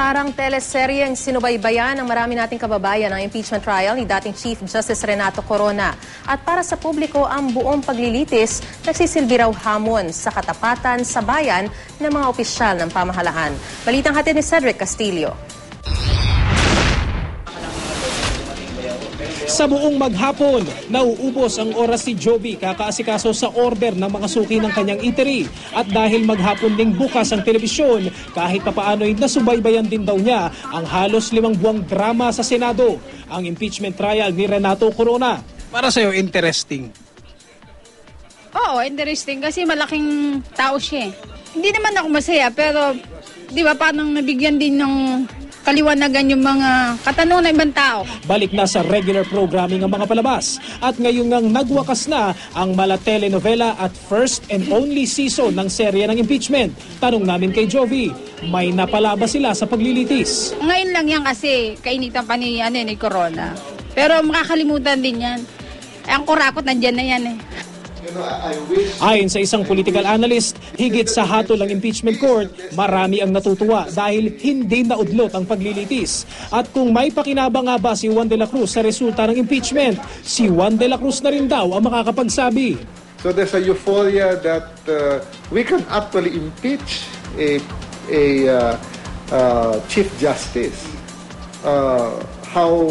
Parang teleseryeng sinubaybayan ng marami nating kababayan ang impeachment trial ni dating Chief Justice Renato Corona. At para sa publiko, ang buong paglilitis nagsisilbi raw hamon sa katapatan sa bayan ng mga opisyal ng pamahalaan. Balitang hatid ni Cedric Castillo. Sa buong maghapon, nauubos ang oras si Joby kakaasikaso sa order ng mga suki ng kanyang eatery. At dahil maghapon ding bukas ang telebisyon, kahit papaano'y nasubaybayan din daw niya ang halos limang buwang drama sa Senado, ang impeachment trial ni Renato Corona. Para sa'yo, interesting. Oo, interesting kasi malaking tao siya eh. Hindi naman ako masaya pero di ba parang nabigyan din ng kaliwanagan yung mga katanungan ng ibang tao. Balik na sa regular programming ang mga palabas. At ngayon ngang nagwakas na ang mala telenovela at first and only season ng serye ng impeachment. Tanong namin kay Jovi, may napalaba sila sa paglilitis. Ngayon lang yan kasi kainitan pa ni, ano, ni Corona. Pero makakalimutan din yan. Ang kurakot nandyan na yan eh. Ayon sa isang political analyst, higit sa hatol ng impeachment court, marami ang natutuwa dahil hindi naudlot ang paglilitis. At kung may pakinabang nga ba si Juan de la Cruz sa resulta ng impeachment, si Juan de la Cruz na rin daw ang makakapagsabi. So there's a euphoria that uh, we can actually impeach a, a uh, uh, Chief Justice. Uh, how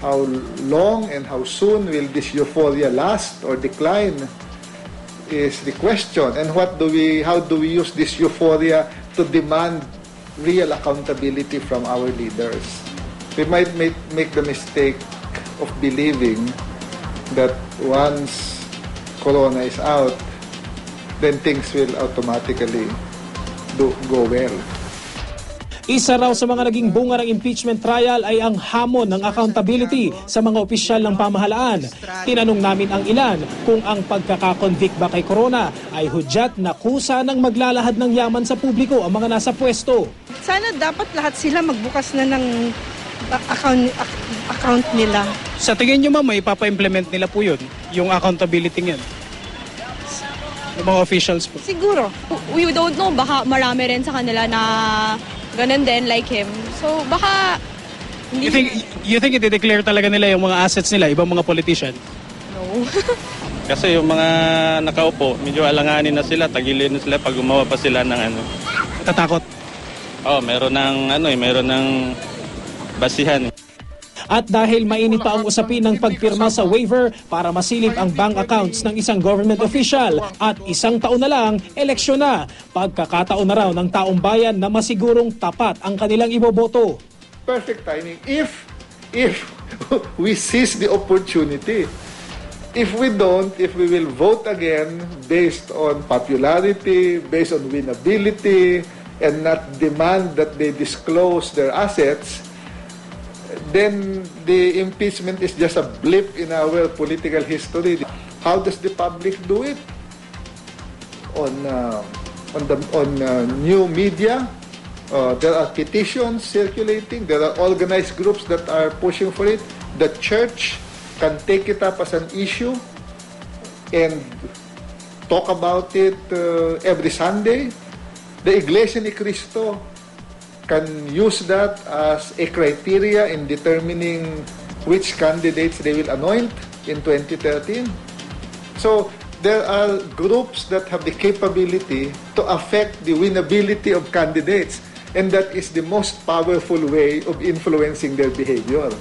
how long and how soon will this euphoria last or decline is the question. And what do we, how do we use this euphoria to demand real accountability from our leaders? We might make, make the mistake of believing that once Corona is out, then things will automatically do, go well. Isa raw sa mga naging bunga ng impeachment trial ay ang hamon ng accountability sa mga opisyal ng pamahalaan. Tinanong namin ang ilan kung ang pagkakakonvict ba kay Corona ay hudyat na kusa ng maglalahad ng yaman sa publiko ang mga nasa pwesto. Sana dapat lahat sila magbukas na ng account, account nila. Sa tingin nyo ma'am, may ipapa-implement nila po yun, yung accountability. Yung mga officials po. Siguro. we don't know, baka marami rin sa kanila na ganun din like him. So baka hindi You think, you think i-declare talaga nila yung mga assets nila, ibang mga politician? no. Kasi yung mga nakaupo, medyo alanganin na sila, tagilin na sila pag gumawa pa sila ng ano. Natatakot. Oh, meron ng ano eh, meron ng basihan. eh. At dahil mainit pa ang usapin ng pagpirma sa waiver para masilip ang bank accounts ng isang government official at isang taon na lang, eleksyon na. Pagkakataon na raw ng taong bayan na masigurong tapat ang kanilang iboboto. perfect timing if if we seize the opportunity. If we don't, if we will vote again based on popularity, based on winnability, and not demand that they disclose their assets, then the impeachment is just a blip in our political history. How does the public do it? On uh, on the on uh, new media, uh, there are petitions circulating. There are organized groups that are pushing for it. The church can take it up as an issue and talk about it uh, every Sunday. The Iglesia ni Cristo can use that as a criteria in determining which candidates they will anoint in 2013. So there are groups that have the capability to affect the winnability of candidates and that is the most powerful way of influencing their behavior.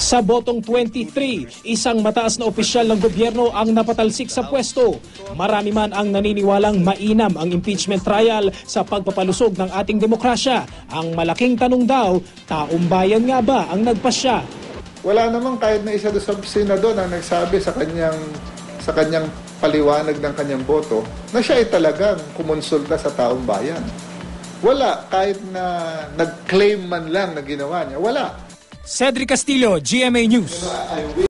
Sa botong 23, isang mataas na opisyal ng gobyerno ang napatalsik sa pwesto. Marami man ang naniniwalang mainam ang impeachment trial sa pagpapalusog ng ating demokrasya. Ang malaking tanong daw, taong bayan nga ba ang nagpasya? Wala namang kahit na isa doon sa senador na nagsabi sa kanyang sa kanyang paliwanag ng kanyang boto na siya ay talagang kumonsulta sa taong bayan. Wala kahit na nag-claim man lang na ginawa niya. Wala. Cedric Castillo, GMA News.